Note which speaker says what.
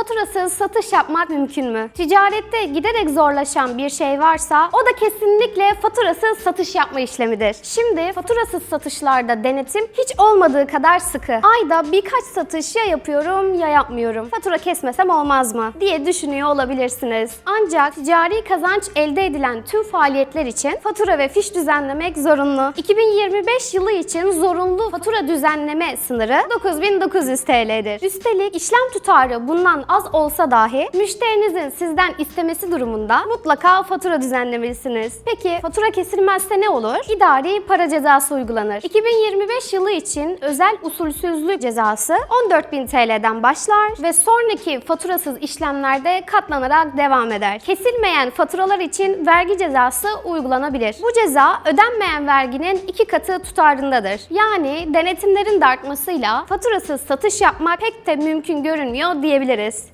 Speaker 1: faturasız satış yapmak mümkün mü? Ticarette giderek zorlaşan bir şey varsa o da kesinlikle faturasız satış yapma işlemidir. Şimdi faturasız satışlarda denetim hiç olmadığı kadar sıkı. Ayda birkaç satış ya yapıyorum ya yapmıyorum. Fatura kesmesem olmaz mı diye düşünüyor olabilirsiniz. Ancak ticari kazanç elde edilen tüm faaliyetler için fatura ve fiş düzenlemek zorunlu. 2025 yılı için zorunlu fatura düzenleme sınırı 9900 TL'dir. Üstelik işlem tutarı bundan az olsa dahi müşterinizin sizden istemesi durumunda mutlaka fatura düzenlemelisiniz. Peki fatura kesilmezse ne olur? İdari para cezası uygulanır. 2025 yılı için özel usulsüzlük cezası 14.000 TL'den başlar ve sonraki faturasız işlemlerde katlanarak devam eder. Kesilmeyen faturalar için vergi cezası uygulanabilir. Bu ceza ödenmeyen verginin iki katı tutarındadır. Yani denetimlerin de faturasız satış yapmak pek de mümkün görünmüyor diyebiliriz.